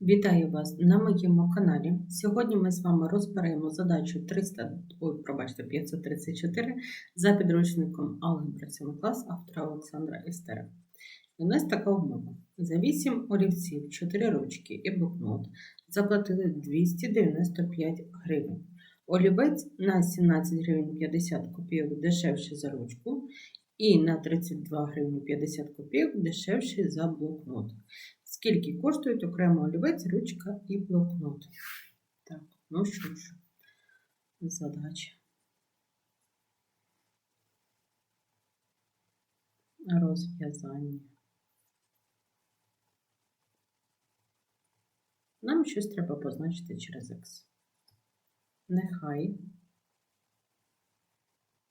Вітаю вас на моєму каналі. Сьогодні ми з вами розберемо задачу 300, ой, пробачте, 534 за підручником Алгебра 7 клас автора Олександра Істера. У нас така умова. За 8 олівців, 4 ручки і блокнот заплатили 295 гривень. Олівець на 17 гривень 50 копійок дешевший за ручку і на 32 гривні 50 копійок дешевший за блокнот. Скільки коштують окремо олівець, ручка і блокнот? Так, ну що ж, задача. Розв'язання. Нам щось треба позначити через X. Нехай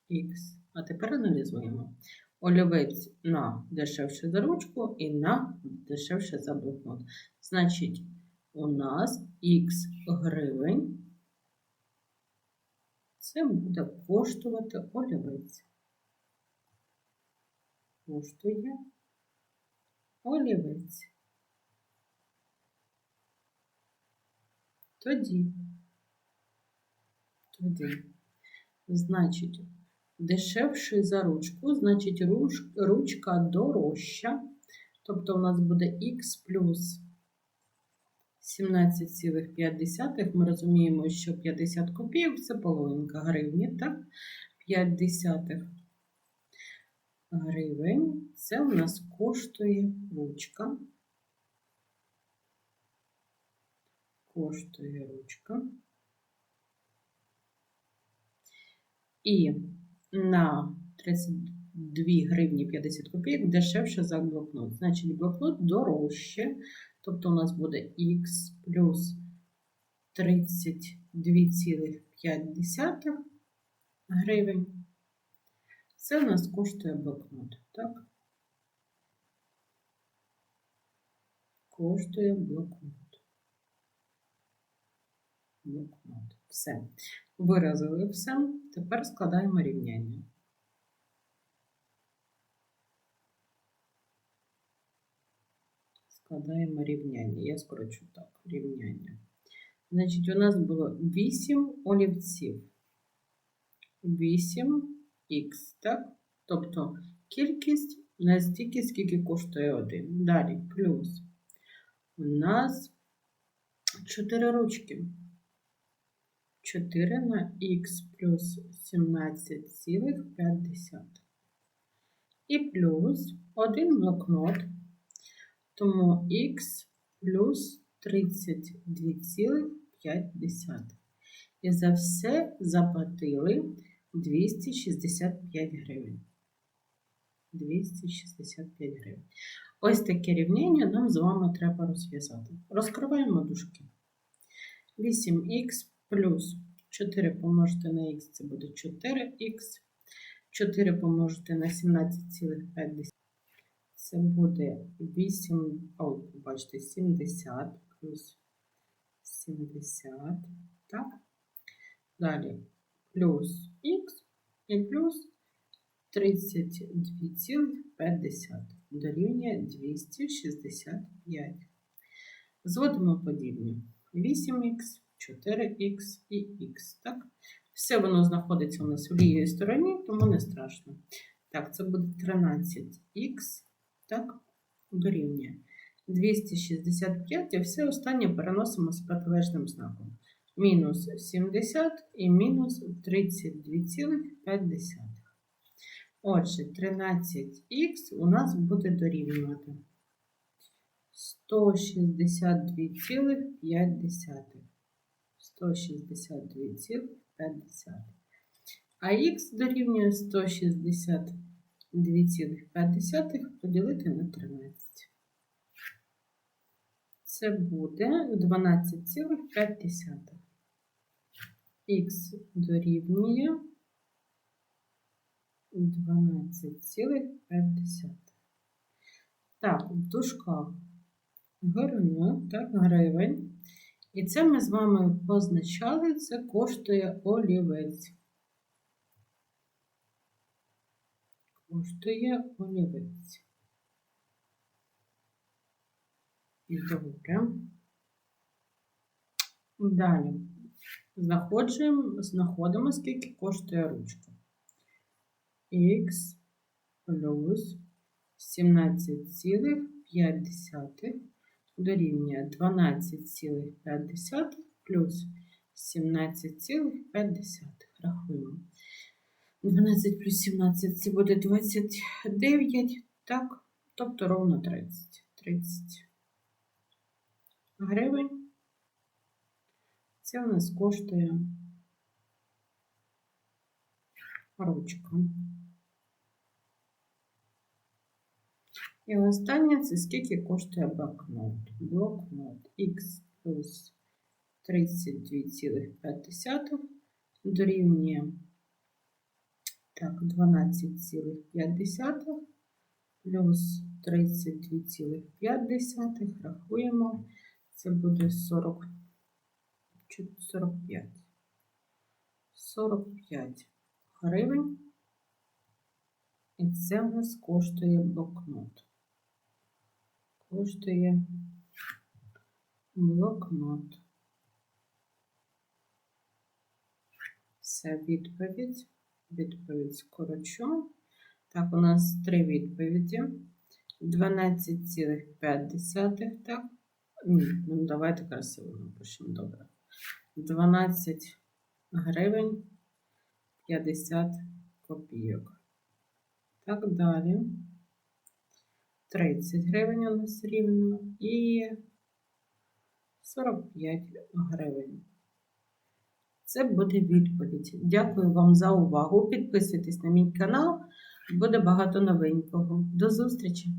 X. А тепер аналізуємо. Олівець на дешевше за ручку і на дешевше за блокнот. Значить, у нас х гривень. Це буде коштувати олівець. Коштує олівець. Тоді, тоді, значить, дешевший за ручку, значить руч- ручка дорожча. Тобто у нас буде х плюс 17,5. Ми розуміємо, що 50 копійок це половинка гривні, так? 5 гривень. Це у нас коштує ручка. Коштує ручка. І на 32 гривні 50 копійок дешевше за блокнот. Значить, блокнот дорожче. Тобто у нас буде х плюс 32,5 гривень. Це у нас коштує блокнот, так? Коштує блокнот. Блокнот. Все. Виразили все. Тепер складаємо рівняння. Складаємо рівняння. Я скорочу так, рівняння. Значить, у нас було 8 олівців. 8х, так? Тобто кількість настільки, скільки коштує 1. Далі плюс. У нас 4 ручки. 4 на х плюс 17,5. І плюс один блокнот, тому х плюс 32,5. І за все заплатили 265 гривень. 265 гривень. Ось таке рівняння нам з вами треба розв'язати. Розкриваємо дужки. 8х плюс 4 помножити на х, це буде 4х. 4 помножити на 17,5. Це буде 8, ой, бачите, 70 плюс 70. Так. Далі плюс х і плюс 32,5 дорівнює 265. Зводимо подібні. 8х, 4х і х. Так? Все воно знаходиться у нас в лівій стороні, тому не страшно. Так, це буде 13х, так, дорівнює 265, і все останнє переносимо з протилежним знаком. Мінус 70 і мінус 32,5. Отже, 13х у нас буде дорівнювати 162,5. 162,5. А х дорівнює 162,5 поділити на 13. Це буде 12,5. Х дорівнює 12,5. Так, в дужках так, гривень. І це ми з вами позначали, це коштує олівець. Коштує олівець. І добре. Далі. Знаходимо, знаходимо, скільки коштує ручка. Х плюс 17,5 дорівнює 12,5 плюс 17,5. Рахуємо. 12 плюс 17 це буде 29, так? Тобто ровно 30. 30 гривень. Це у нас коштує ручка. І останнє це скільки коштує блокнот. Блокнот Х плюс 32,5 дорівнює так, 12,5 плюс 32,5 рахуємо. Це буде 40, 45. 45 гривень. І це в нас коштує блокнот. Коштує блокнот. Це відповідь. Відповідь скорочу. Так, у нас три відповіді. 12,5, так? Ні, ну давайте красиво напишемо, добре. 12 гривень 50 копійок. Так далі. 30 гривень у нас рівно і 45 гривень. Це буде відповідь. Дякую вам за увагу. Підписуйтесь на мій канал, буде багато новенького. До зустрічі!